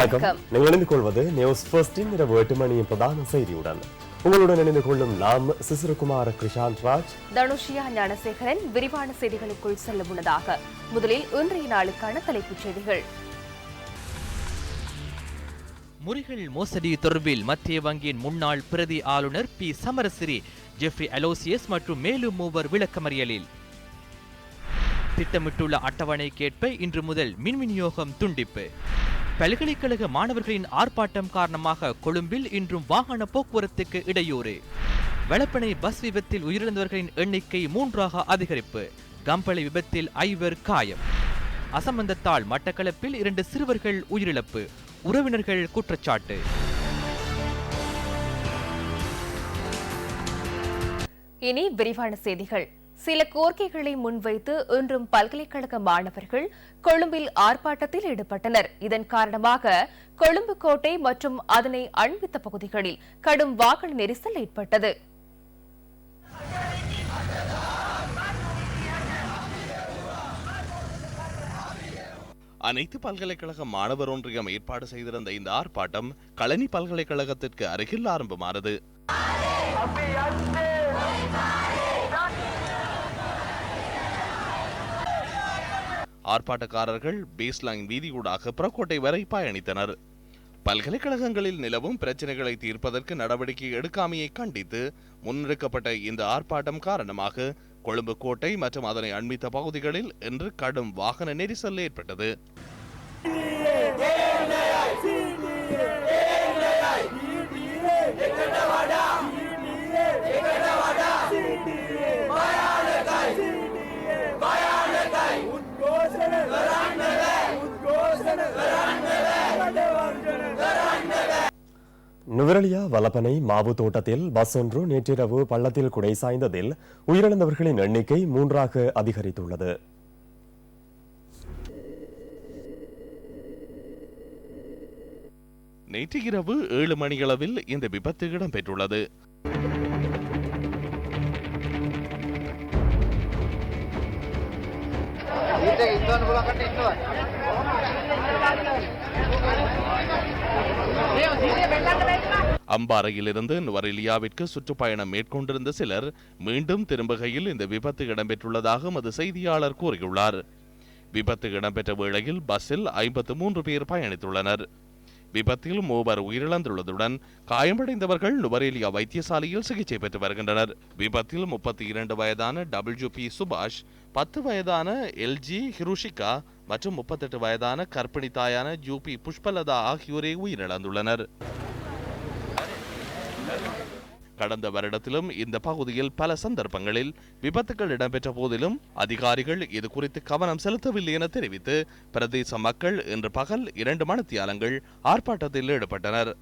வணக்கம். நீங்கள் இணைந்து கொள்வது நியூஸ் ஃபர்ஸ்டின் இரவு எட்டு மணியின் பிரதான செய்தியுடன். உங்களுடன் இணைந்து கொள்ளும் நாம் சிசிரகுமார் கிருஷாந்த் ராஜ். தனுஷியா ஞானசேகரன் விரிவான செய்திகளுக்குள் செல்ல முன்னதாக முதலில் இன்றைய நாளுக்கான தலைப்புச் செய்திகள். முறிகள் மோசடி தொடர்பில் மத்திய வங்கியின் முன்னாள் பிரதி ஆளுநர் பி. சமரசிறி ஜெஃப்ரி அலோசியஸ் மற்றும் மேலும் மூவர் விளக்கமறியலில். திட்டமிட்டுள்ள அட்டவணைக்கேற்ப இன்று முதல் மின் விநியோகம் துண்டிப்பு. பல்கலைக்கழக மாணவர்களின் ஆர்ப்பாட்டம் காரணமாக கொழும்பில் இன்றும் வாகன போக்குவரத்துக்கு இடையூறு. வளப்பனை பஸ் விபத்தில் உயிரிழந்தவர்களின் எண்ணிக்கை மூன்றாக அதிகரிப்பு. கம்பளை விபத்தில் ஐவர் காயம். அசம்பந்தத்தால் மட்டக்களப்பில் இரண்டு சிறுவர்கள் உயிரிழப்பு. உறவினர்கள் குற்றச்சாட்டு. இனி விரிவான செய்திகள். சில கோரிக்கைகளை முன்வைத்து இன்றும் பல்கலைக்கழக மாணவர்கள் கொழும்பில் ஆர்ப்பாட்டத்தில் ஈடுபட்டனர். இதன் காரணமாக கொழும்பு கோட்டை மற்றும் அதனை அண்மித்த பகுதிகளில் கடும் வாகன நெரிசல் ஏற்பட்டது. அனைத்து பல்கலைக்கழக மாணவர் ஒன்றியம் ஏற்பாடு செய்திருந்த இந்த ஆர்ப்பாட்டம் களனி பல்கலைக்கழகத்திற்கு அருகில் ஆரம்பமானது. ஆர்ப்பாட்டக்காரர்கள் பேஸ்லைன் வீதியூடாக புறக்கோட்டை வரை பயணித்தனர். பல்கலைக்கழகங்களில் நிலவும் பிரச்சனைகளை தீர்ப்பதற்கு நடவடிக்கை எடுக்காமையை கண்டித்து முன்னெடுக்கப்பட்ட இந்த ஆர்ப்பாட்டம் காரணமாக கொழும்பு கோட்டை மற்றும் அதனை அண்மித்த பகுதிகளில் இன்று கடும் வாகன நெரிசல் ஏற்பட்டது. நுவரலியா வலப்பனை மாவு தோட்டத்தில் பஸ் ஒன்று நேற்றிரவு பள்ளத்தில் குடை சாய்ந்ததில் உயிரிழந்தவர்களின் எண்ணிக்கை மூன்றாக அதிகரித்துள்ளது. நேற்று இரவு ஏழு மணியளவில் இந்த விபத்து இடம்பெற்றுள்ளது. அம்பாறையிலிருந்து நுவரெலியாவிற்கு சுற்றுப்பயணம் மேற்கொண்டிருந்த சிலர் மீண்டும் திரும்புகையில் இந்த விபத்து இடம்பெற்றுள்ளதாக எமது செய்தியாளர் கூறியுள்ளார். விபத்து இடம்பெற்ற வேளையில் பஸ்ஸில் ஐம்பத்து மூன்று பேர் பயணித்துள்ளனர். விபத்தில் மூவர் உயிரிழந்துள்ளதுடன் காயமடைந்தவர்கள் நுவரேலியா வைத்தியசாலையில் சிகிச்சை பெற்று வருகின்றனர். விபத்தில் முப்பத்தி இரண்டு வயதான டபிள்யூ பி சுபாஷ் பத்து வயதான எல்ஜி ஹிருஷிகா மற்றும் முப்பத்தெட்டு வயதான கர்ப்பிணி தாயான யூபி புஷ்பலதா ஆகியோரே உயிரிழந்துள்ளனர். கடந்த வருடத்திலும் இந்த பகுதியில் பல சந்தர்ப்பங்களில் விபத்துகள் இடம்பெற்ற போதிலும் அதிகாரிகள் இது குறித்து கவனம் செலுத்தவில்லை என தெரிவித்து பிரதேச மக்கள் இன்று பகல் இரண்டு மணித்தியாலங்கள் ஆர்ப்பாட்டத்தில் ஈடுபட்டனர்.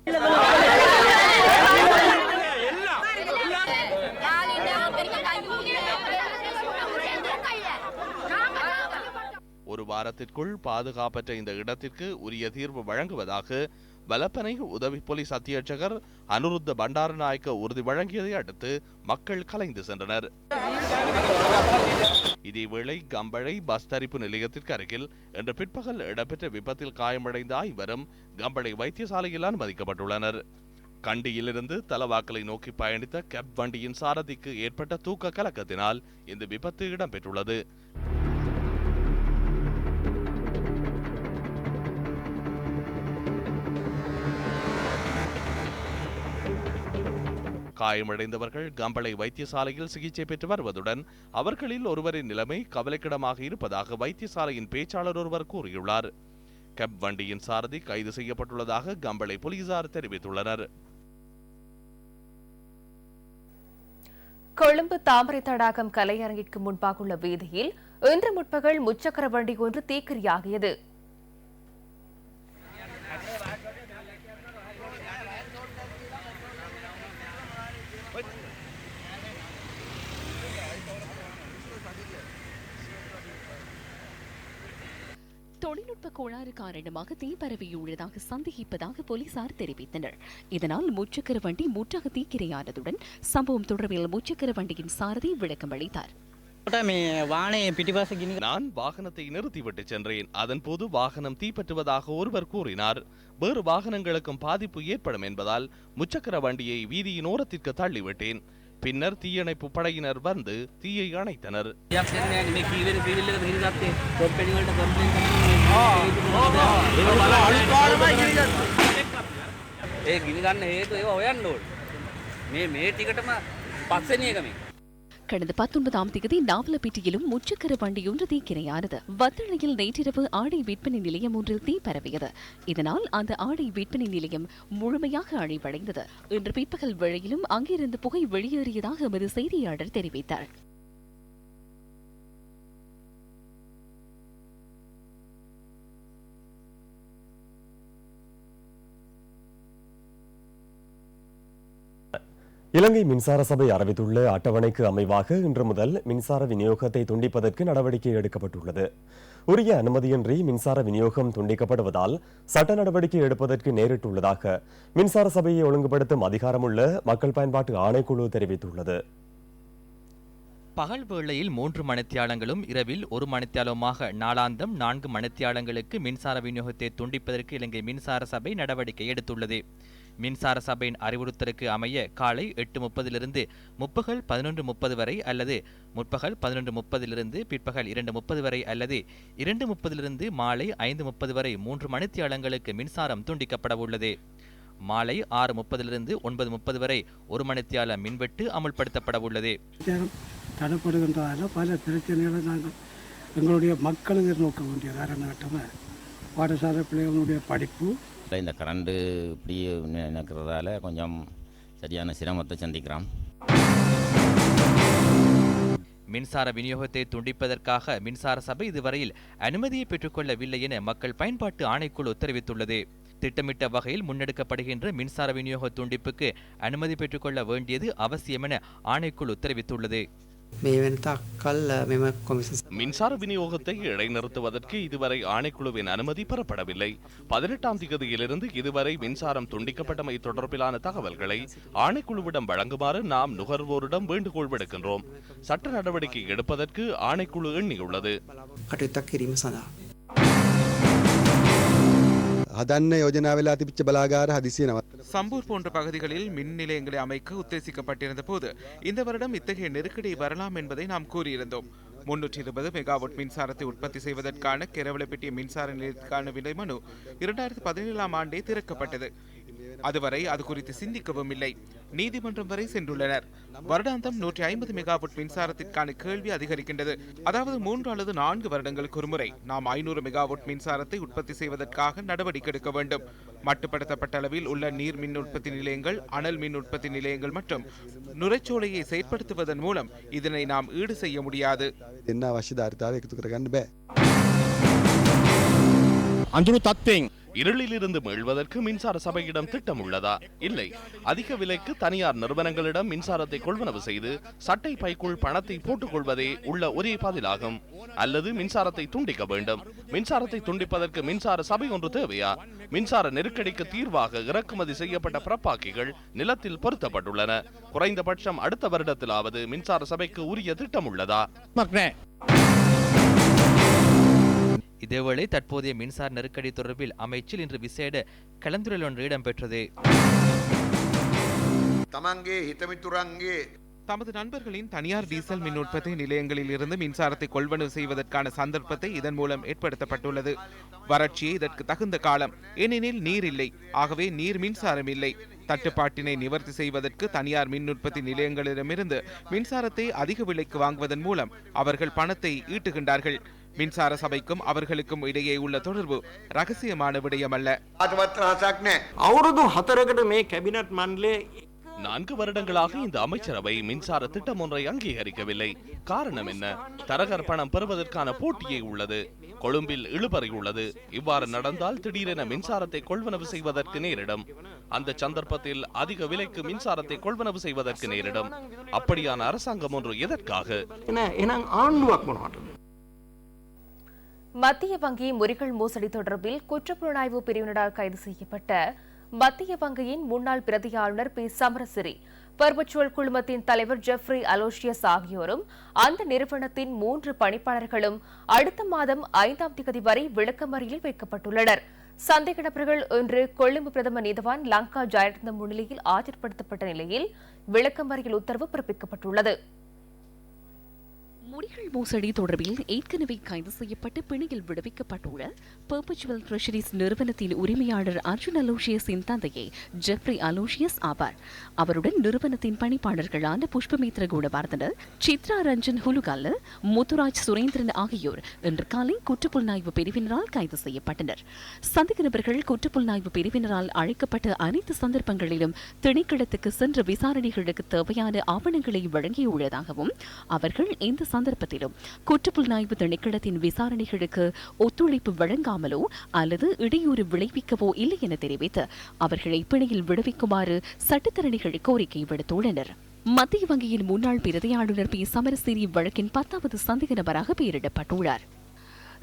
வாரத்திற்குள் பாதுகாப்பற்ற இந்த இடத்திற்கு உரிய தீர்வு வழங்குவதாக வலப்பனை உதவி போலீஸ் அத்தியட்சகர் அனுருத்த பண்டாரநாயக்க உறுதி வழங்கியதை அடுத்து மக்கள் கலைந்து சென்றனர். இதேவேளை கம்பளை பஸ் தரிப்பு நிலையத்திற்கு அருகில் இன்று பிற்பகல் இடம்பெற்ற விபத்தில் காயமடைந்த ஐவரும் கம்பளை வைத்தியசாலையில் அனுமதிக்கப்பட்டுள்ளனர். கண்டியிலிருந்து தலவாக்கலை நோக்கி பயணித்த கேப் வண்டியின் சாரதிக்கு ஏற்பட்ட தூக்க கலக்கத்தினால் இந்த விபத்து இடம்பெற்றுள்ளது. காயமடைந்தவர்கள் கம்பளை வைத்தியசாலையில் சிகிச்சை பெற்று வருவதுடன் அவர்களில் ஒருவரின் நிலைமை கவலைக்கிடமாக இருப்பதாக வைத்தியசாலையின் பேச்சாளர் ஒருவர் கூறியுள்ளார். கெப் வண்டியின் சாரதி கைது செய்யப்பட்டுள்ளதாக கம்பளை போலீசார் தெரிவித்துள்ளனர். கொழும்பு தாமரை தடாகம் கலையரங்கிற்கு முன்பாக உள்ள வீதியில் இன்று முற்பகல் முச்சக்கர வண்டி ஒன்று தீக்கிரியாகியது. தொழில்நுட்ப கோளாறு காரணமாக தீ பரவியுள்ளதாக சந்தேகிப்பதாக போலீசார் தெரிவித்தனர். இதனால் முச்சக்கர வண்டி முற்றாக தீக்கிரையானதுடன் சம்பவம் தொடர்பில் முச்சக்கர வண்டியின் சாரதி விளக்கம் அளித்தார். நான் வாகனத்தை நிறுத்திவிட்டு சென்றேன். அதன் போது வாகனம் தீப்பற்றுவதாக ஒருவர் கூறினார். வேறு வாகனங்களுக்கும் பாதிப்பு ஏற்படும் என்பதால் முச்சக்கர வண்டியை வீதியின் ஓரத்திற்கு தள்ளிவிட்டேன். பின்னர் தீயணைப்பு படையினர் வந்து தீயை அணைத்தனர். යක් දෙන්නේ නැහැ මේ කීවෙන සිවිල් එක පිළි ගත්තේ කොම්පැනි වලට කම්ප්ලේන්ට් ඒ ගිනි ගන්න හේතුව ඒවා හොයන්න ඕන මේ මේ ටිකටම පස්වෙනි එක මේ கடந்த பத்தொன்பதாம் தேதி நாவலப்பிட்டியிலும் முச்சக்கர வண்டியொன்று தீக்கிரையானது வத்தளையில் நேற்றிரவு ஆடை விற்பனை நிலையம் ஒன்றில் தீ பரவியது இதனால் அந்த ஆடை விற்பனை நிலையம் முழுமையாக அழிவடைந்தது இன்று பிற்பகல் வேளையிலும் அங்கிருந்து புகை வெளியேறியதாக எமது செய்தியாளர் தெரிவித்தார் இலங்கை மின்சார சபை அறிவித்துள்ள அட்டவணைக்கு அமைவாக இன்று முதல் மின்சார விநியோகத்தை துண்டிப்பதற்கு நடவடிக்கை எடுக்கப்பட்டுள்ளது. உரிய அனுமதியின்றி மின்சார விநியோகம் துண்டிக்கப்படுவதால் சட்ட நடவடிக்கை எடுப்பதற்கு நேரிட்டுள்ளதாக மின்சார சபையை ஒழுங்குபடுத்தும் அதிகாரமுள்ள மக்கள் பயன்பாட்டு ஆணைக்குழு தெரிவித்துள்ளது. பகல் வேளையில் மூன்று மணித்தியாலங்களும் இரவில் ஒரு மணித்தியாலமாக நாளாந்தம் நான்கு மணித்தியாலங்களுக்கு மின்சார விநியோகத்தை துண்டிப்பதற்கு இலங்கை மின்சார சபை நடவடிக்கை எடுத்துள்ளது. மின்சார சபையின் அறிவுறுத்தலுக்கு அமைய காலை எட்டு முப்பதிலிருந்து முற்பகல் பதினொன்று முப்பது வரை அல்லது முற்பகல் பதினொன்று முப்பதிலிருந்து பிற்பகல் இரண்டு முப்பது வரை அல்லது இரண்டு முப்பதிலிருந்து மாலை ஐந்து முப்பது வரை மூன்று மணித்தியாலங்களுக்கு மின்சாரம் துண்டிக்கப்பட உள்ளது. மாலை ஆறு முப்பதிலிருந்து ஒன்பது முப்பது வரை ஒரு மணித்தியால மின்வெட்டு அமுல்படுத்தப்பட உள்ளது. நேரம் தடைப்படுகின்றதால பல பிரச்சனைகளை நாங்கள் எங்களுடைய மக்கள் எதிர்நோக்க வேண்டிய காரணகட்டமாக பாடசாலை பிள்ளைகளுடைய படிப்பு இந்த கரண்டு இப்படி நினைக்கிறதால கொஞ்சம் சரியான சிரமத்தை சந்திக்கிறோம் மின்சார விநியோகத்தை துண்டிப்பதற்காக மின்சார சபை இதுவரையில் அனுமதியை பெற்றுக்கொள்ளவில்லை என மக்கள் பயன்பாட்டு ஆணைக்குழு தெரிவித்துள்ளது. திட்டமிட்ட வகையில் முன்னெடுக்கப்படுகின்ற மின்சார விநியோக துண்டிப்புக்கு அனுமதி பெற்றுக்கொள்ள வேண்டியது அவசியம் என ஆணைக்குழு தெரிவித்துள்ளது. මේ වෙනතක් කල් මෙම කොමිසන් மின்சார விநியோகத்தை இடைநிறுத்துவதற்கு இதுவரை ஆணைக்குழுவின் அனுமதி பெறப்படவில்லை பதினெட்டாம் தேதியிலிருந்து இதுவரை மின்சாரம் துண்டிக்கப்பட்டமை தொடர்பிலான தகவல்களை ஆணைக்குழுவிடம் வழங்குமாறு நாம் நுகர்வோரிடம் வேண்டுகோள் விடுக்கின்றோம் சட்ட நடவடிக்கை எடுப்பதற்கு ஆணைக்குழு எண்ணியுள்ளது කටයුත්තක් කිරීම සඳහා. හදන්න යෝජනා වෙලා තිබිච්ච බලාගාර හදිසිය නවත් சம்பூர் போன்ற பகுதிகளில் மின் நிலையங்களை அமைக்க உத்தேசிக்கப்பட்டிருந்த போது இந்த வருடம் இத்தகைய நெருக்கடி வரலாம் என்பதை நாம் கூறியிருந்தோம் முன்னூற்றி இருபது மெகாவாட் மின்சாரத்தை உற்பத்தி செய்வதற்கான கெரவலப்பட்டிய மின்சார நிலையத்திற்கான விலை மனு இரண்டாயிரத்தி பதினேழாம் ஆண்டே திறக்கப்பட்டது அதுவரை அது குறித்து சிந்திக்கவும் இல்லை நீதிமன்றம் வரை சென்றுள்ளனர். வருடாந்தம் நூற்றி ஐம்பது மெகாவாட் மின்சாரத்திற்கான கேள்வி அதிகரிக்கின்றது. அதாவது மூன்று அல்லது நான்கு வருடங்களுக்கு ஒருமுறை நாம் ஐநூறு மெகாவாட் மின்சாரத்தை உற்பத்தி செய்வதற்காக நடவடிக்கை எடுக்க வேண்டும். மட்டுப்படுத்தப்பட்ட அளவில் உள்ள நீர் மின் உற்பத்தி நிலையங்கள் அனல் மின் உற்பத்தி நிலையங்கள் மற்றும் நுரைச்சோலையை செயற்படுத்துவதன் மூலம் இதனை நாம் ஈடு செய்ய முடியாது. என்ன வசதி அர்த்தாவே அஞ்சு தத்தேங்க இருளிலிருந்து மீள்வதற்கு மின்சார சபையிடம் திட்டம் உள்ளதா இல்லை. அதிக விலைக்கு தனியார் நிறுவனங்களிடம் மின்சாரத்தை கொள்வனவு செய்து சட்டை பைக்குள் பணத்தை போட்டுக் கொள்வதே உள்ள ஒரே பதிலாகும். அல்லது மின்சாரத்தை துண்டிக்க வேண்டும். மின்சாரத்தை துண்டிப்பதற்கு மின்சார சபை ஒன்று தேவையா? மின்சார நெருக்கடிக்கு தீர்வாக இறக்குமதி செய்யப்பட்ட பிறப்பாக்கிகள் நிலத்தில் பொருத்தப்பட்டுள்ளன. குறைந்தபட்சம் அடுத்த வருடத்திலாவது மின்சார சபைக்கு உரிய திட்டம் உள்ளதா இதேவேளை தற்போதைய மின்சார நெருக்கடி தொடர்பில் அமைச்சில் இன்று விசேட கலந்துரையில் ஒன்று இடம்பெற்றது තමන්ගේ හිතමිතුරන්ගේ தமது நண்பர்களின் தனியார் டீசல் மின் உற்பத்தி நிலையங்களில் இருந்து மின்சாரத்தை கொள்வனவு செய்வதற்கான சந்தர்ப்பத்தை இதன் மூலம் ஏற்படுத்தப்பட்டுள்ளது வறட்சியே இதற்கு தகுந்த காலம் ஏனெனில் நீர் இல்லை ஆகவே நீர் மின்சாரம் இல்லை தட்டுப்பாட்டினை நிவர்த்தி செய்வதற்கு தனியார் மின் உற்பத்தி நிலையங்களிடமிருந்து மின்சாரத்தை அதிக விலைக்கு வாங்குவதன் மூலம் அவர்கள் பணத்தை ஈட்டுகின்றார்கள் மின்சார சபைக்கும் அவர்களுக்கும் இடையே உள்ள தொடர்பு ரகசியமான விடயமல்ல. நான்கு வருடங்களாக இந்த அமைச்சரவை மின்சார திட்டம் ஒன்றை அங்கீகரிக்கவில்லை. காரணம் என்ன? தரகர் பணம் பெறுவதற்கான போட்டியை உள்ளது. கொழும்பில் இழுபறி உள்ளது. இவ்வாறு நடந்தால் திடீரென மின்சாரத்தை கொள்வனவு செய்வதற்கு நேரிடும். அந்த சந்தர்ப்பத்தில் அதிக விலைக்கு மின்சாரத்தை கொள்வனவு செய்வதற்கு நேரிடும். அப்படியான அரசாங்கம் ஒன்று எதற்காக? மத்திய வங்கி முறிகள் மோசடி தொடர்பில் குற்றப்புலனாய்வு பிரிவினரால் கைது செய்யப்பட்ட மத்திய வங்கியின் முன்னாள் பிரதி ஆளுநர் பி. சமரசிறி பர்பச்சுவல் குழுமத்தின் தலைவர் ஜெஃப்ரி அலோஷியஸ் ஆகியோரும் அந்த நிறுவனத்தின் மூன்று பணிப்பாளர்களும் அடுத்த மாதம் ஐந்தாம் தேதி வரை விளக்கமறியில் வைக்கப்பட்டுள்ளனர். சந்தேக நபர்கள் இன்று கொழும்பு பிரதம நீதவான் லங்கா ஜெயரத்ன முன்னிலையில் ஆஜர்படுத்தப்பட்ட நிலையில் விளக்கமறியல் உத்தரவு பிறப்பிக்கப்பட்டுள்ளது. முடிகள் மோசடி தொடர்பில் ஏற்கனவே கைது செய்யப்பட்டு பிணையில் விடுவிக்கப்பட்டுள்ள பர்பச்சுவல் ட்ரெஷரிஸ் நிறுவனத்தின் உரிமையாளர் அர்ஜுன் அலோஷியஸின் தந்தையை ஜெஃப்ரி அலோஷியஸ் ஆவார். அவருடன் நிறுவனத்தின் பணிப்பாளர்களான புஷ்பமித்ர குணவர்தனர் சித்ரா ரஞ்சன் ஹுலுகல்ல முத்துராஜ் சுரேந்திரன் ஆகியோர் இன்று காலை குற்றப்புலனாய்வு பிரிவினரால் கைது செய்யப்பட்டனர். சந்தேக நபர்கள் குற்றப்புலனாய்வு பிரிவினரால் அழைக்கப்பட்ட அனைத்து சந்தர்ப்பங்களிலும் திணைக்களத்துக்கு சென்ற விசாரணைகளுக்கு தேவையான ஆவணங்களை வழங்கியுள்ளதாகவும் அவர்கள் எந்த சந்தர்ப்பத்திலும் குற்றப்புலனாய்வு திணைக்களத்தின் விசாரணைகளுக்கு ஒத்துழைப்பு வழங்காமலோ அல்லது இடையூறு விளைவிக்கவோ இல்லை என தெரிவித்து அவர்களை பிணையில் விடுவிக்குமாறு சட்டத்தரணிகள் கோரிக்கை விடுத்துள்ளனர். மத்திய வங்கியின் முன்னாள் பிரதியாளுநர் பி. சமரசிறி வழக்கின் பத்தாவது சந்தேக நபராக பெயரிடப்பட்டுள்ளார்.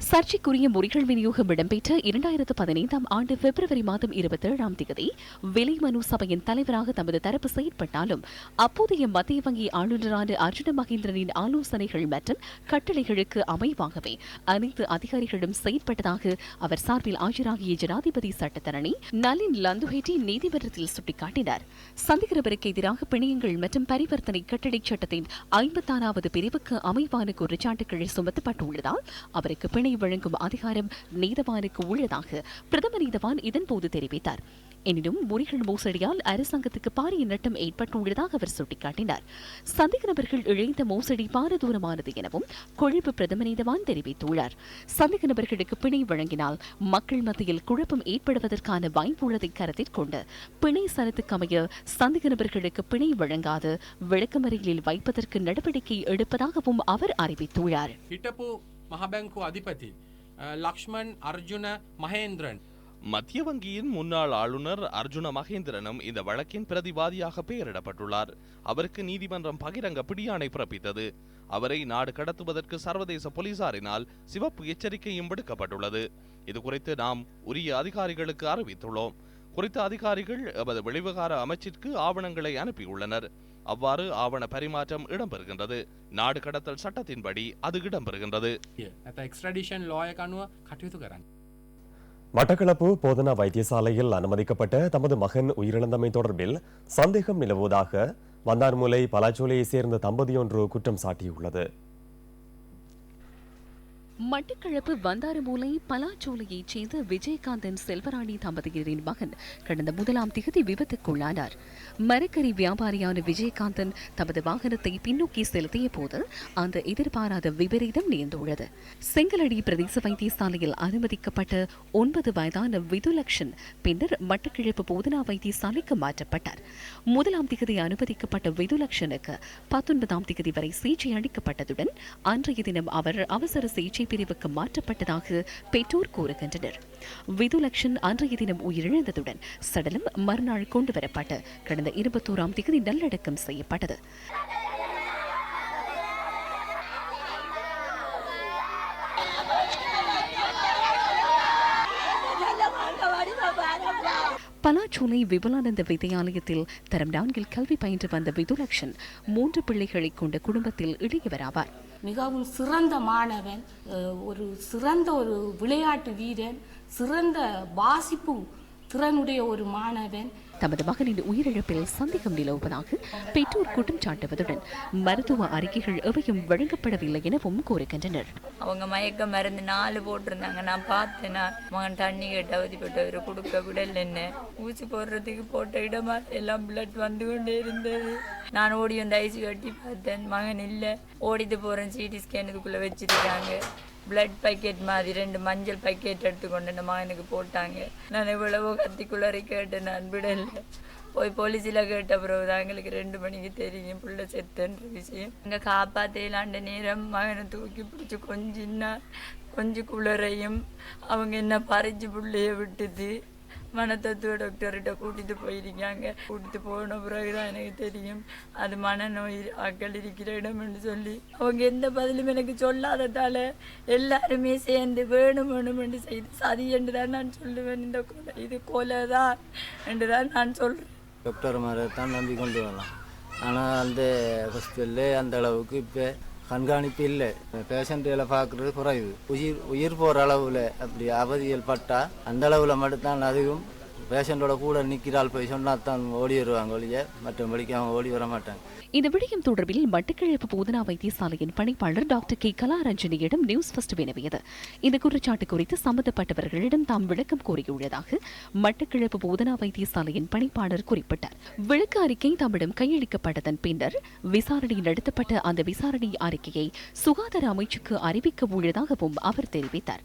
சர்ச்சைக்குரிய முறைகள் விநியோகம் இடம்பெற்ற இரண்டாயிரத்து பதினைந்தாம் ஆண்டு பிப்ரவரி மாதம் இருபத்தேழாம் தேதி விலை மனு சபையின் தலைவராக தமது தரப்பு செயற்பட்டாலும் அப்போதைய மத்திய வங்கி ஆளுநரான அர்ஜுன மகேந்திரனின் ஆலோசனைகள் மற்றும் கட்டளைகளுக்கு அமைவாகவே அனைத்து அதிகாரிகளும் செயற்பட்டதாக அவர் சார்பில் ஆஜராகிய ஜனாதிபதி சட்டத்தரணி நலின் லந்துஹெட்டி நீதிமன்றத்தில் சுட்டிக்காட்டினார். சந்தேகநபருக்கு எதிராக பிணையங்கள் மற்றும் பரிவர்த்தனை கட்டளை சட்டத்தின் ஐம்பத்தாறாவது பிரிவுக்கு அமைவான குற்றச்சாட்டுகள் சுமத்தப்பட்டுள்ளதால் அவருக்கு பிணை தண்டனை வழங்கும் அதிகாரம் நீதவானுக்கு உள்ளதாக பிரதம நீதவான் இதன்போது தெரிவித்தார். எனினும் முறைகள் மோசடியால் அரசாங்கத்துக்கு பாரிய நட்டம் ஏற்பட்டுள்ளதாக அவர் சுட்டிக்காட்டினார். சந்தேக நபர்கள் இழைந்த மோசடி பாரதூரமானது எனவும் கொழும்பு பிரதம நீதவான் தெரிவித்துள்ளார். சந்தேக நபர்களுக்கு பிணை வழங்கினால் மக்கள் மத்தியில் குழப்பம் ஏற்படுவதற்கான வாய்ப்பு உள்ளதை கருத்தில் கொண்டு பிணை சரத்துக்கு சந்தேக நபர்களுக்கு பிணை வழங்காது விளக்கமறையில் வைப்பதற்கு நடவடிக்கை எடுப்பதாகவும் அவர் அறிவித்துள்ளார். மகாபேங்கு அதிபதி லக்ஷ்மண் அர்ஜுன மகேந்திரன். மத்திய வங்கியின் முன்னாள் ஆளுநர் அர்ஜுன மகேந்திரனும் இந்த வழக்கின் பிரதிவாதியாக பெயரிடப்பட்டுள்ளார். அவருக்கு நீதிமன்றம் பகிரங்க பிடியாணை பிறப்பித்தது. அவரை நாடு கடத்துவதற்கு சர்வதேச போலீசாரினால் சிவப்பு எச்சரிக்கையும் விடுக்கப்பட்டுள்ளது. இது குறித்து நாம் உரிய அதிகாரிகளுக்கு அறிவித்துள்ளோம். குறித்த அதிகாரிகள் எமது வெளிவிகார அமைச்சிற்கு ஆவணங்களை அனுப்பியுள்ளனர். அவ்வாறு ஆவண பரிமாற்றம் இடம்பெறுகின்றது. நாடு கடத்தல் சட்டத்தின்படி அது இடம்பெறுகின்றது. மட்டக்களப்பு போதனா வைத்தியசாலையில் அனுமதிக்கப்பட்ட தமது மகன் உயிரிழந்தமை தொடர்பில் சந்தேகம் நிலவுவதாக வந்தார்மூலை பலாச்சோலையை சேர்ந்த தம்பதியொன்று குற்றம் சாட்டியுள்ளது. மட்டக்களப்பு வந்தாரமூலை பலாச்சோலையைச் சேர்ந்த விஜயகாந்தன் செல்வராணி தம்பதியரின் மகன் கடந்த முதலாம் திகதி விபத்துக்குள்ளானார். மரக்கறி வியாபாரியான விஜயகாந்தன் தமது வாகனத்தை பின்னோக்கி செலுத்திய போது அந்த எதிர்பாராத விபரீதம் நேர்ந்துள்ளது. செங்கலடி பிரதேச வைத்தியசாலையில் அனுமதிக்கப்பட்ட ஒன்பது வயதான விதுலக்ஷன் பின்னர் மட்டக்கிழப்பு போதனா வைத்தியசாலைக்கு மாற்றப்பட்டார். முதலாம் திகதி அனுமதிக்கப்பட்ட விதுலக்ஷனுக்கு பத்தொன்பதாம் திகதி வரை சிகிச்சை அளிக்கப்பட்டதுடன் அன்றைய தினம் அவர் அவசர சிகிச்சை பிரிவுக்கு மாற்றப்பட்டதாக பெற்றோர் கூறுகின்றனர். விதுலக்ஷன் அன்றைய தினம் உயிரிழந்ததுடன் சடலம் மறுநாள் கொண்டுவரப்பட்டு கடந்த இருபத்தோராம் தேதி நல்லடக்கம் செய்யப்பட்டது. பலாச்சோலை விபுலானந்த வித்யாலயத்தில் தரம் நான்கில் கல்வி பயின்று வந்த விதுலக்ஷன் மூன்று பிள்ளைகளை கொண்ட குடும்பத்தில் இளையவராவார் மிகவும் சிறந்த மாணவன் ஒரு சிறந்த ஒரு விளையாட்டு வீரன் சிறந்த வாசிப்பு திறனுடைய ஒரு மாணவன். தமது மகனின் உயிரிழப்பில் சந்தேகம் நிலவுவதாக பெற்றோர் குற்றம் சாட்டுவதுடன் மருத்துவ அறிக்கைகள் எவையும் வழங்கப்படவில்லை எனவும் கூறுகின்றனர். அவங்க மயக்க மருந்து நாலு போட்டிருந்தாங்க. நான் பார்த்தேன். மகன் தண்ணி கேட்ட அவதிப்பட்டவர் கொடுக்க விடல என்ன ஊசி போடுறதுக்கு போட்ட இடமா எல்லாம் பிளட் வந்து கொண்டே இருந்தது. நான் ஓடி வந்து ஐசி கட்டி பார்த்தேன். மகன் இல்லை. ஓடிட்டு போகிறேன் சிடி ஸ்கேனுக்குள்ளே வச்சிருக்காங்க. பிளட் பக்கெட் மாதிரி ரெண்டு மஞ்சள் பக்கெட் எடுத்துக்கொண்டு இந்த மகனுக்கு போட்டாங்க. நான் எவ்வளவோ கத்திக்குள்ளறி கேட்டேன் நான் இல்லை போய் போலீஸில் கேட்ட பிறகு தான் எங்களுக்கு ரெண்டு மணிக்கு தெரியும் புள்ள செத்துன்ற விஷயம். இங்கே காப்பாற்றலாண்ட நேரம் மகனை தூக்கி பிடிச்சி கொஞ்சம் கொஞ்சம் குளறையும் அவங்க என்ன பறிச்சு புள்ளைய விட்டுது. மனத்தத்துவ டாக்டர்கிட்ட கூட்டிட்டு போயிருக்காங்க. கூட்டிட்டு போன பிறகுதான் எனக்கு தெரியும். அது மனநோய் ஆக்கள் இருக்கிற இடம்னு சொல்லி. அவங்க எந்த பதிலும் எனக்கு சொல்லாததால எல்லாருமே சேர்ந்து வேணும் வேணும்னு செய்து சதி என்று தான் நான் சொல்லுவேன். இந்த கொலை இது கொலை தான் என்று தான் நான் சொல்றேன். டாக்டர் மாதிரி தான் நம்பி கொண்டு வரலாம். ஆனால் அந்த ஹாஸ்பிட்டலில் அந்த அளவுக்கு இப்போ கண்காணிப்பு இல்லை பேஷண்ட்டுகளை பார்க்குறது குறைவு. உயிர் உயிர் போகிற அளவில் அப்படி அவதிகள் பட்டால் அந்த அளவில் மட்டும்தான் அதிகம் பேஷண்டோட கூட நிற்கிறாள் போய் சொன்னால் தான் ஓடி வருவாங்க ஒழிய மற்றபடிக்கு அவங்க ஓடி வர மாட்டாங்க. இந்த விடயம் தொடர்பில் மட்டக்களப்பு போதனா வைத்தியசாலையின் பணிப்பாளர் டாக்டர் கே கலாரஞ்சனியிடம் நியூஸ் ஃபர்ஸ்ட் வினவியது. இந்த குற்றச்சாட்டு குறித்து சம்பந்தப்பட்டவர்களிடம் தாம் விளக்கம் கோரியுள்ளதாக மட்டுக்கிழப்பு போதனா வைத்தியசாலையின் பணிப்பாளர் குறிப்பிட்டார். விளக்க அறிக்கை தம்மிடம் கையளிக்கப்பட்டதன் பின்னர் விசாரணை நடத்தப்பட்ட அந்த விசாரணை அறிக்கையை சுகாதார அமைச்சுக்கு அறிவிக்க உள்ளதாகவும் அவர் தெரிவித்தார்.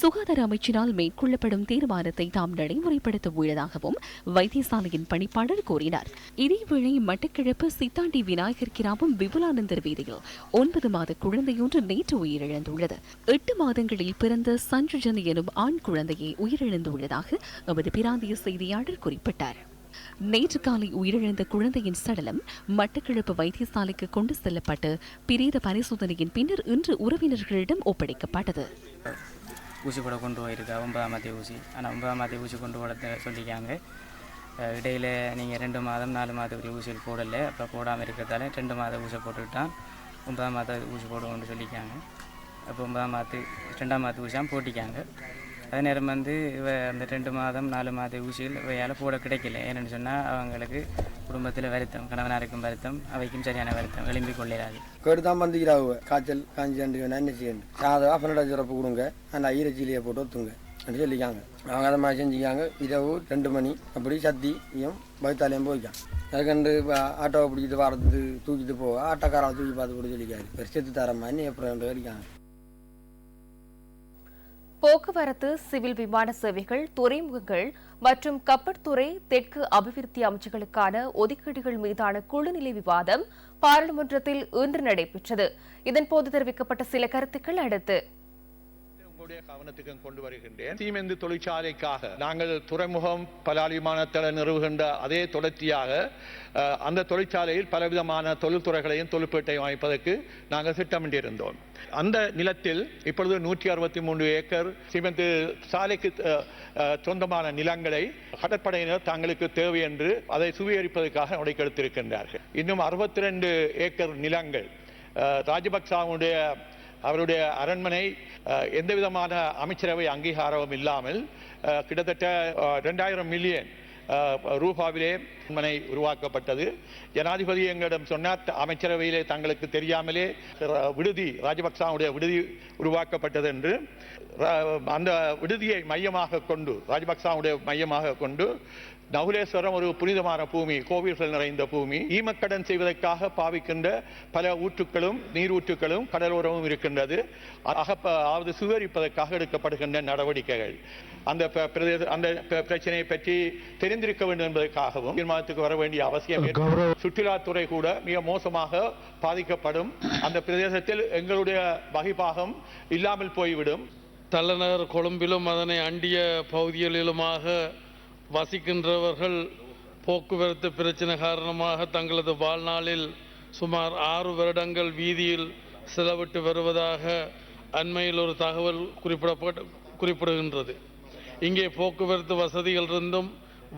சுகாதார அமைச்சினால் மேற்கொள்ளப்படும் தீர்மானத்தை தாம் நடைமுறைப்படுத்த உள்ளதாகவும் வைத்தியசாலையின் பணிப்பாளர் கூறினார். இதேவேளை மட்டக்கிழப்பு சித்தாண்டி விநாயகர் கிராமம் விபுலானந்தர் வீதியில் ஒன்பது மாத குழந்தையொன்று நேற்று உயிரிழந்துள்ளது. எட்டு மாதங்களில் பிறந்த சஞ்சுஜன் எனும் ஆண் குழந்தையை உயிரிழந்துள்ளதாக எமது பிராந்திய செய்தியாளர் குறிப்பிட்டார். நேற்று காலை உயிரிழந்த குழந்தையின் சடலம் மட்டக்கிழப்பு வைத்தியசாலைக்கு கொண்டு செல்லப்பட்டு பிரேத பரிசோதனையின் பின்னர் இன்று உறவினர்களிடம் ஒப்படைக்கப்பட்டது. ஊசி கூட கொண்டு போயிருக்கு. ஒன்பதாம் மாதம் ஊசி. ஆனால் ஒன்பதாம் மாதம் ஊசி கொண்டு போட சொல்லிக்காங்க இடையில் இடையில நீங்கள் ரெண்டு மாதம் நாலு மாதத்துக்குரிய ஊசிகள் போடலை. அப்போ போடாமல் இருக்கிறதால ரெண்டு மாதம் ஊசி போட்டுக்கிட்டான். ஒன்பதாம் மாதம் ஊசி போடுவோம்னு சொல்லிக்காங்க அப்போ ஒன்பதாம் மாதத்து ரெண்டாம் மாதத்து ஊசியாக போட்டிக்காங்க அதே நேரம் வந்து இவ அந்த ரெண்டு மாதம் நாலு மாத ஊசிகள் இவையால் போட கிடைக்கல. ஏன்னு சொன்னால் அவங்களுக்கு குடும்பத்தில் வருத்தம் கணவனாருக்கும் வருத்தம் அவைக்கும் சரியான வருத்தம் எழும்பி கொள்ளையாது கேடு தான் காய்ச்சல் காஞ்சி அண்டு என்ன செய்யணும்? சாதம் பன்னெண்டா சிறப்பு கொடுங்க. அந்த ஈரச்சீலியை போட்டு ஒத்துங்க அப்படின்னு சொல்லிக்காங்க அவங்க அதை மாதிரி செஞ்சுக்காங்க இரவு ரெண்டு மணி. அப்படி சத்தியும் பயத்தாலையும் போய்க்கான் அதுக்கண்டு இப்போ ஆட்டோவை பிடிச்சிட்டு வரது தூக்கிட்டு போக ஆட்டோக்காரன் தூக்கி பார்த்து கூட சொல்லிக்காரு பெருசத்து தர மாதிரி அப்புறம் இருக்காங்க. போக்குவரத்து சிவில் விமான சேவைகள் துறைமுகங்கள் மற்றும் கப்பற்துறை தெற்கு அபிவிருத்தி அமைச்சுகளுக்கான ஒதுக்கீடுகள் மீதான குழுநிலை விவாதம் பாராளுமன்றத்தில் இன்று நடைபெற்றது. இதன்போது தெரிவிக்கப்பட்ட சில கருத்துக்கள் அடுத்து உங்களுடைய கவனத்துக்கு கொண்டு வருகின்றேன். சீமெந்து தொழிற்சாலைக்காக நாங்கள் துறைமுகம் பலாலி விமானத்தள நிறுவுகின்ற அதே தொடர்ச்சியாக அந்த தொழிற்சாலையில் பலவிதமான தொழில்துறைகளையும் தொழிற்பேட்டையும் அமைப்பதற்கு நாங்கள் திட்டமிட்டிருந்தோம். அந்த நிலத்தில் இப்பொழுது நூற்றி அறுபத்தி மூன்று ஏக்கர் சிமெண்ட் சாலைக்கு சொந்தமான நிலங்களை கடற்படையினர் தங்களுக்கு தேவை என்று அதை சுவீகரிப்பதற்காக உடைக்கெடுத்திருக்கின்றார்கள் இன்னும் அறுபத்தி ரெண்டு ஏக்கர் நிலங்கள் ராஜபக்சாவுடைய அவருடைய அரண்மனை எந்த விதமான அமைச்சரவை அங்கீகாரமும் இல்லாமல் கிட்டத்தட்ட ரெண்டாயிரம் மில்லியன் ரூபாவிலே அரண்மனை உருவாக்கப்பட்டது. ஜனாதிபதி எங்களிடம் சொன்னார் அமைச்சரவையிலே தங்களுக்கு தெரியாமலே விடுதி ராஜபக்சாவுடைய விடுதி உருவாக்கப்பட்டது என்று. அந்த விடுதியை மையமாக கொண்டு ராஜபக்சாவுடைய மையமாக கொண்டு நகுலேஸ்வரம் ஒரு புனிதமான பூமி கோவில்கள் நிறைந்த பூமி. ஈமக்கடன் செய்வதற்காக பாவிக்கின்ற பல ஊற்றுக்களும் நீரூற்றுக்களும் கடலோரமும் இருக்கின்றது. அகப்ப அதாவது சுவரிப்பதற்காக எடுக்கப்படுகின்ற நடவடிக்கைகள். அந்த பிரதேச அந்த பிரச்சனையை பற்றி தெரிந்திருக்க வேண்டும் என்பதற்காகவும் தீர்மானத்துக்கு வர வேண்டிய அவசியம் ஏற்படும். சுற்றுலாத்துறை கூட மிக மோசமாக பாதிக்கப்படும். அந்த பிரதேசத்தில் எங்களுடைய வகிபாகம் இல்லாமல் போய்விடும். தலைநகர் கொழும்பிலும் அதனை அண்டிய பகுதிகளிலுமாக வசிக்கின்றவர்கள் போக்குவரத்து பிரச்சனை காரணமாக தங்களது வாழ்நாளில் சுமார் ஆறு வருடங்கள் வீதியில் செலவிட்டு வருவதாக அண்மையில் ஒரு தகவல் குறிப்பிடப்பட்டு குறிப்பிடுகின்றது. இங்கே போக்குவரத்து வசதிகள் இருந்தும்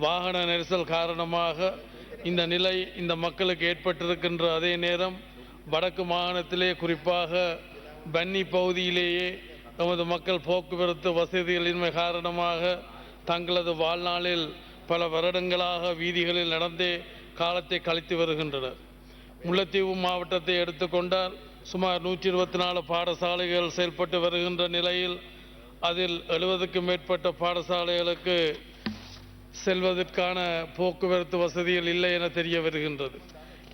வாகன நெரிசல் காரணமாக இந்த நிலை இந்த மக்களுக்கு ஏற்பட்டிருக்கின்ற அதே நேரம் வடக்கு மாகாணத்திலே குறிப்பாக பன்னி பகுதியிலேயே நமது மக்கள் போக்குவரத்து வசதிகளின்மை காரணமாக தங்களது வாழ்நாளில் பல வருடங்களாக வீதிகளில் நடந்தே காலத்தை கழித்து வருகின்றனர். முல்லைத்தீவு மாவட்டத்தை எடுத்துக்கொண்டால் சுமார் நூற்றி இருபத்தி நாலு பாடசாலைகள் செயல்பட்டு வருகின்ற நிலையில் அதில் எழுபதுக்கும் மேற்பட்ட பாடசாலைகளுக்கு செல்வதற்கான போக்குவரத்து வசதிகள் இல்லை என தெரிய வருகின்றது.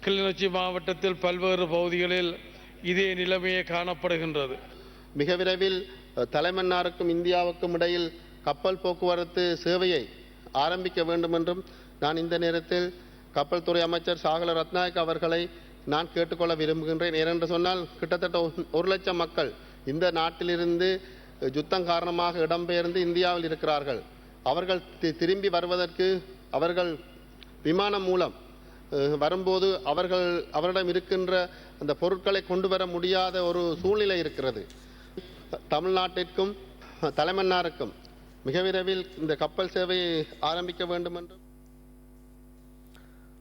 கிளிநொச்சி மாவட்டத்தில் பல்வேறு பகுதிகளில் இதே நிலைமையே காணப்படுகின்றது. மிக விரைவில் தலைமன்னாருக்கும் இந்தியாவுக்கும் இடையில் கப்பல் போக்குவரத்து சேவையை ஆரம்பிக்க வேண்டும் என்றும் நான் இந்த நேரத்தில் கப்பல் துறை அமைச்சர் சாகல ரத்நாயக் அவர்களை நான் கேட்டுக்கொள்ள விரும்புகின்றேன். ஏனென்று சொன்னால் கிட்டத்தட்ட ஒரு- லட்சம் மக்கள் இந்த நாட்டிலிருந்து யுத்தம் காரணமாக இடம்பெயர்ந்து இந்தியாவில் இருக்கிறார்கள். அவர்கள் தி- திரும்பி வருவதற்கு அவர்கள் விமானம் மூலம் வரும்போது அவர்கள் அவரிடம் இருக்கின்ற அந்த பொருட்களை கொண்டு வர முடியாத ஒரு சூழ்நிலை இருக்கிறது. த- தமிழ்நாட்டிற்கும் தலைமன்னாருக்கும் மிக விரைவில் இந்த கப்பல் சேவையை ஆரம்பிக்க வேண்டும் என்றும்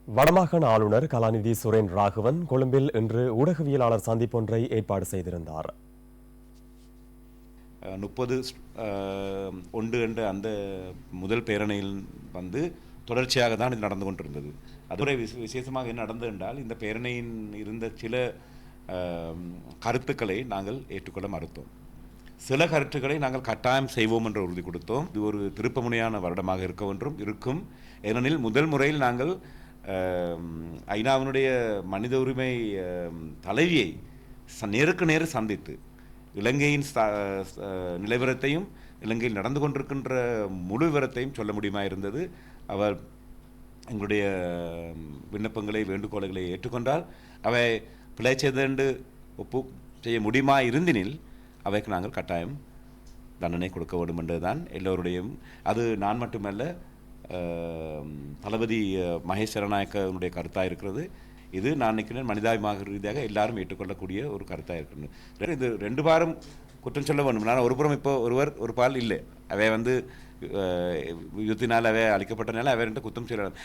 வடமாகாண ஆளுநர் கலாநிதி சுரேன் ராகவன் கொழும்பில் இன்று ஊடகவியலாளர் சந்திப்பொன்றை ஏற்பாடு செய்திருந்தார். முப்பது ஒன்று என்ற அந்த முதல் பேரணியில் வந்து தொடர்ச்சியாக தான் இது நடந்து கொண்டிருந்தது. அதுவரை விசே- விசேஷமாக என்ன நடந்தது என்றால் இந்த பேரணியின் இருந்த சில கருத்துக்களை நாங்கள் ஏற்றுக்கொள்ள மறுத்தோம். சில கருத்துக்களை நாங்கள் கட்டாயம் செய்வோம் என்ற உறுதி கொடுத்தோம். இது ஒரு திருப்பமுனையான வருடமாக இருக்க ஒன்றும் இருக்கும். ஏனெனில் முதல் முறையில் நாங்கள் ஐநாவினுடைய மனித உரிமை தலைவியை ச- நேருக்கு நேரு சந்தித்து இலங்கையின் நிலவரத்தையும் இலங்கையில் நடந்து கொண்டிருக்கின்ற முழு விவரத்தையும் சொல்ல முடியுமா இருந்தது. அவர் எங்களுடைய விண்ணப்பங்களை வேண்டுகோள்களை ஏற்றுக்கொண்டால் அவை பிழை செய்தண்டு ஒப்பு செய்ய முடியுமா இருந்தினில் அவைக்கு நாங்கள் கட்டாயம் தண்டனை கொடுக்க வேண்டும் என்றுதான் எல்லோருடையும் அது நான் மட்டுமல்ல தளபதி மகேஷ் சரணாயக்கனுடைய கருத்தாக இருக்கிறது. இது நான் நினைக்கிறேன் மனிதாபிமாக ரீதியாக எல்லாரும் ஏற்றுக்கொள்ளக்கூடிய ஒரு கருத்தாக இருக்கிறது இது ரெண்டு வாரம் குற்றம் சொல்ல வேண்டும். நான் ஒரு புறம் இப்போ ஒருவர் ஒரு பால் இல்லை. அவை வந்து யுத்தினால் அவை அளிக்கப்பட்டனால அவை ரெண்டு குற்றம் செய்யலாம்.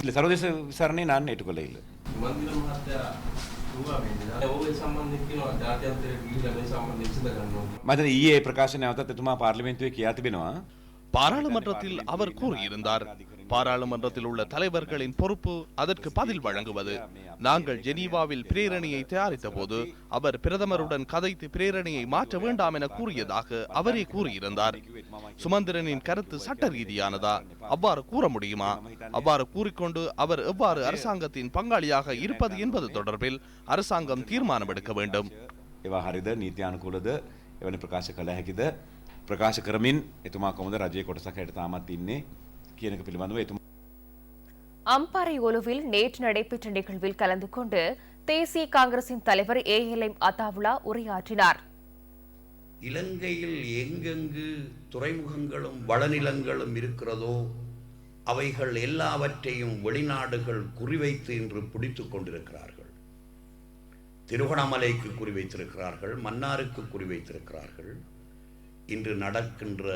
இல்லை சர்வதேச விசாரணை நான் ஏற்றுக்கொள்ள இல்லை மத ஈயே பிரகாஷ் நேவத்தத்துமா பார்லிமெண்ட் கியா திபெனவா பாராளுமன்றத்தில் அவர் கூறியிருந்தார் பாராளுமன்றத்தில் உள்ள தலைவர்களின் பொறுப்பு அதற்கு பதில் வழங்குவது நாங்கள் ஜெனீவாவில் பிரேரணியை தயாரித்த போது அவர் பிரதமருடன் கதைத்து பிரேரணியை மாற்ற வேண்டாம் என கூறியதாக அவரே கூறியிருந்தார் சுமந்திரனின் கருத்து சட்ட ரீதியானதா அவ்வாறு கூற முடியுமா அவ்வாறு கூறிக்கொண்டு அவர் எவ்வாறு அரசாங்கத்தின் பங்காளியாக இருப்பது என்பது தொடர்பில் அரசாங்கம் தீர்மானம் எடுக்க வேண்டும் ඒවා හරිද නීතියානුකූලද එවැනි ප්‍රකාශ කළ හැකිද ප්‍රකාශ කරමින් එතුමා කොමද රජය කොටසක් හයට තාමත් ඉන්නේ කියන එක පිළිබඳව එතුමා அம்பாறை ஒலுவில் நேற்று நடைபெற்ற நிகழ்வில் கலந்து கொண்டு தேசிய காங்கிரசின் தலைவர் ஏ எல் எம் அத்தாவுலா உரையாற்றினார் இலங்கையில் எங்கெங்கு துறைமுகங்களும் வளநிலங்களும் இருக்கிறதோ அவைகள் எல்லாவற்றையும் வெளிநாடுகள் குறிவைத்து இன்று பிடித்துக் கொண்டிருக்கிறார்கள் திருகோணமலைக்கு குறிவைத்திருக்கிறார்கள் மன்னாருக்கு குறிவைத்திருக்கிறார்கள் இன்று நடக்கின்ற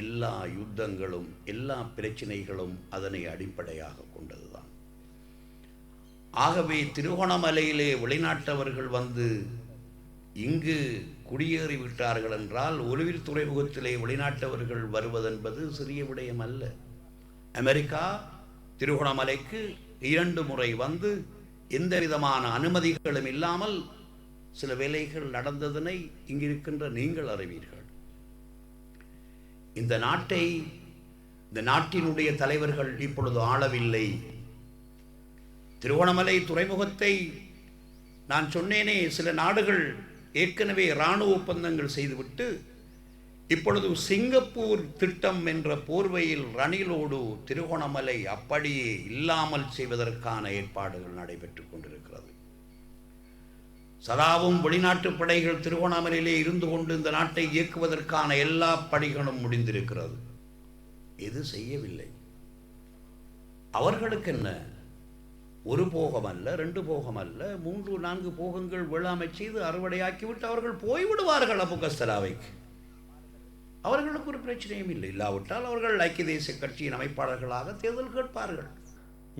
எல்லா யுத்தங்களும் எல்லா பிரச்சனைகளும் அதனை அடிப்படையாக கொண்டதுதான். ஆகவே திருகோணமலையிலே வெளிநாட்டவர்கள் வந்து இங்கு குடியேறி விட்டார்கள் என்றால் ஒலிவில் துறைமுகத்திலே வெளிநாட்டவர்கள் வருவதென்பது சிறிய விடயம் அல்ல. அமெரிக்கா திருகோணமலைக்கு இரண்டு முறை வந்து எந்த விதமான அனுமதிகளும் இல்லாமல் சில வேலைகள் நடந்ததனை இங்கிருக்கின்ற நீங்கள் அறிவீர்கள். இந்த நாட்டை இந்த நாட்டினுடைய தலைவர்கள் இப்பொழுது ஆளவில்லை. திருவண்ணாமலை துறைமுகத்தை நான் சொன்னேனே சில நாடுகள் ஏற்கனவே இராணுவ ஒப்பந்தங்கள் செய்துவிட்டு இப்பொழுது சிங்கப்பூர் திட்டம் என்ற போர்வையில் ரணிலோடு திருகோணமலை அப்படியே இல்லாமல் செய்வதற்கான ஏற்பாடுகள் நடைபெற்றுக் கொண்டிருக்கிறது. சதாவும் வெளிநாட்டு படைகள் திருகோணமலையிலே இருந்து கொண்டு இந்த நாட்டை இயக்குவதற்கான எல்லா பணிகளும் முடிந்திருக்கிறது. இது செய்யவில்லை. அவர்களுக்கு என்ன? ஒரு போகம் அல்ல ரெண்டு போகம் அல்ல மூன்று நான்கு போகங்கள் வேளாமை செய்து அறுவடையாக்கிவிட்டு அவர்கள் போய்விடுவார்கள் அபுகஸ்தலாவைக்கு அவர்களுக்கு ஒரு பிரச்சனையும் இல்லை. இல்லாவிட்டால் அவர்கள் ஐக்கிய தேசிய கட்சியின் அமைப்பாளர்களாக தேர்தல் கேட்பார்கள்.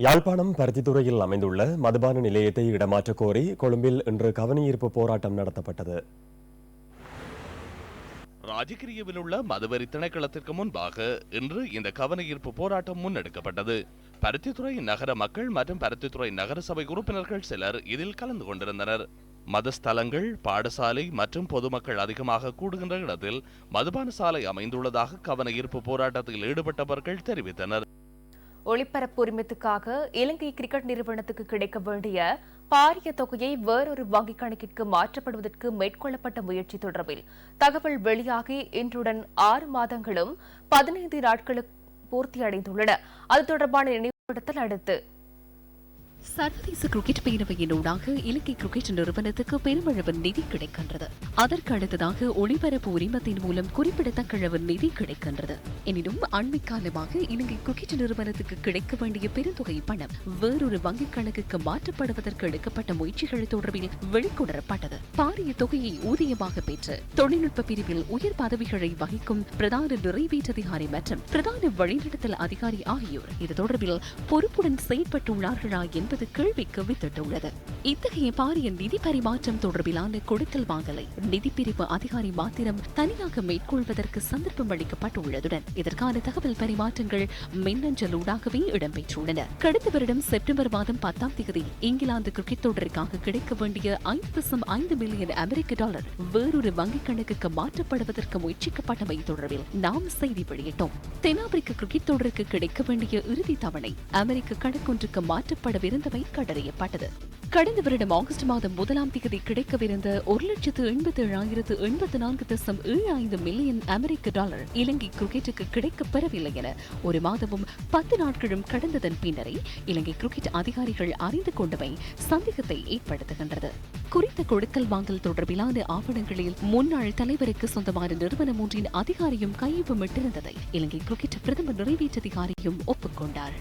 யாழ்ப்பாணம் பருத்தித்துறையில் அமைந்துள்ள மதுபான நிலையத்தை இடமாற்ற கோரி கொழும்பில் இன்று கவனஈர்ப்பு போராட்டம் நடத்தப்பட்டது. ராஜகிரியவில் உள்ள மதுவரி திணைக்களத்திற்கு முன்பாக இன்று இந்த கவனஈர்ப்பு போராட்டம் முன்னெடுக்கப்பட்டது. பருத்தித்துறை நகர மக்கள் மற்றும் பருத்தித்துறை நகரசபை உறுப்பினர்கள் சிலர் இதில் கலந்து கொண்டிருந்தனர். மதஸ்தலங்கள் பாடசாலை மற்றும் பொதுமக்கள் அதிகமாக கூடுகின்ற இடத்தில் மதுபான சாலை அமைந்துள்ளதாக கவனயீர்ப்பு போராட்டத்தில் ஈடுபட்டவர்கள் தெரிவித்தனர். ஒளிபரப்பு உரிமத்துக்காக இலங்கை கிரிக்கெட் நிறுவனத்துக்கு கிடைக்க வேண்டிய பாரிய தொகையை வேறொரு வங்கிக் கணக்கிற்கு மாற்றப்படுவதற்கு மேற்கொள்ளப்பட்ட முயற்சி தொடர்பில் தகவல் வெளியாகி இன்றுடன் ஆறு மாதங்களும் பதினைந்து நாட்களுக்கு பூர்த்தியடைந்துள்ளன. அது தொடர்பான நினைவுபடுத்தல் அடுத்து சர்வதேச கிரிக்கெட் பேரவையினூடாக இலங்கை கிரிக்கெட் நிறுவனத்துக்கு பெருமளவு நிதி கிடைக்கின்றது. அதற்கு அடுத்ததாக ஒளிபரப்பு உரிமத்தின் மூலம் குறிப்பிடத்தக்க அளவு நிதி கிடைக்கின்றது. எனினும் அண்மை காலமாக இலங்கை கிரிக்கெட் நிறுவனத்துக்கு கிடைக்க வேண்டிய பெருந்தொகை பணம் வேறொரு வங்கிக் கணக்குக்கு மாற்றப்படுவதற்கு எடுக்கப்பட்ட முயற்சிகள் தொடர்பில் வெளிக்கொணரப்பட்டது. பாரிய தொகையை ஊதியமாக பெற்று தொழில்நுட்ப பிரிவில் உயர் பதவிகளை வகிக்கும் பிரதான நிறைவேற்றதிகாரி மற்றும் பிரதான வழிநடத்தல் அதிகாரி ஆகியோர். இது தொடர்பில் பொறுப்புடன் செயல்பட்டுள்ளார்களா என்பது என்பது கேள்விக்கு வித்திட்டுள்ளது இத்தகைய பாரிய நிதி பரிமாற்றம் தொடர்பிலான கொடுக்கல் வாங்கலை. நிதி பிரிவு அதிகாரி மாத்திரம் தனியாக மேற்கொள்வதற்கு சந்தர்ப்பம் அளிக்கப்பட்டுள்ளதுடன் இதற்கான தகவல் பரிமாற்றங்கள் மின்னஞ்சலூடாகவே இடம்பெற்றுள்ளன. கடந்த வருடம் செப்டம்பர் மாதம் பத்தாம் தேதி இங்கிலாந்து கிரிக்கெட் தொடருக்காக கிடைக்க வேண்டிய ஐந்து தசம் ஐந்து மில்லியன் அமெரிக்க டாலர் வேறொரு வங்கிக் கணக்குக்கு மாற்றப்படுவதற்கு முயற்சிக்கப்பட்டமை தொடர்பில் நாம் செய்தி வெளியிட்டோம். தென்னாப்பிரிக்க கிரிக்கெட் தொடருக்கு கிடைக்க வேண்டிய இறுதி தவணை அமெரிக்க கணக்கொன்றுக்கு மாற்றப்படவிருந்த இருந்தமை கண்டறியப்பட்டது. கடந்த வருடம் ஆகஸ்ட் மாதம் முதலாம் தேதி கிடைக்கவிருந்த ஒரு லட்சத்து எண்பத்தி ஏழாயிரத்து எண்பத்தி நான்கு தசம் ஏழு ஐந்து மில்லியன் அமெரிக்க டாலர் இலங்கை கிரிக்கெட்டுக்கு கிடைக்கப் பெறவில்லை என ஒரு மாதமும் பத்து நாட்களும் கடந்ததன் பின்னரே இலங்கை கிரிக்கெட் அதிகாரிகள் அறிந்து கொண்டமை சந்தேகத்தை ஏற்படுத்துகின்றது. குறித்த கொடுக்கல் வாங்கல் தொடர்பிலான ஆவணங்களில் முன்னாள் தலைவருக்கு சொந்தமான நிறுவனம் ஒன்றின் அதிகாரியும் கையொப்பமிட்டிருந்ததை இலங்கை கிரிக்கெட் பிரதம நிறைவேற்றதிகாரியும் ஒப்புக்கொண்டார்.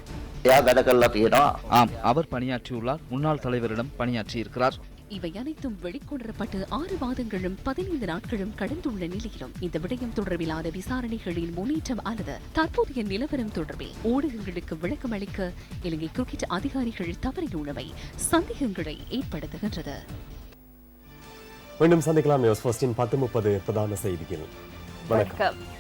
ஆம் அவர் பணியாற்றியுள்ளார். முன்னாள் தலைவரிடம் பணியாற்றியிருக்கிறார். இவை அனைத்தும் வெளிக்கொணரப்பட்டு ஆறு மாதங்களும் பதினைந்து நாட்களும் கடந்துள்ள நிலையிலும் இந்த விடயம் தொடர்பிலான விசாரணைகளின் முன்னேற்றம் அல்லது தற்போதைய நிலவரம் தொடர்பில் ஊடகங்களுக்கு விளக்கம் அளிக்க இலங்கை கிரிக்கெட் அதிகாரிகள் தவறியுள்ளமை சந்தேகங்களை ஏற்படுத்துகின்றது. மீண்டும் சந்திக்கலாம். நியூஸ் ஃபர்ஸ்டின் பத்து முப்பது பிரதான வணக்கம். வணக்கம்.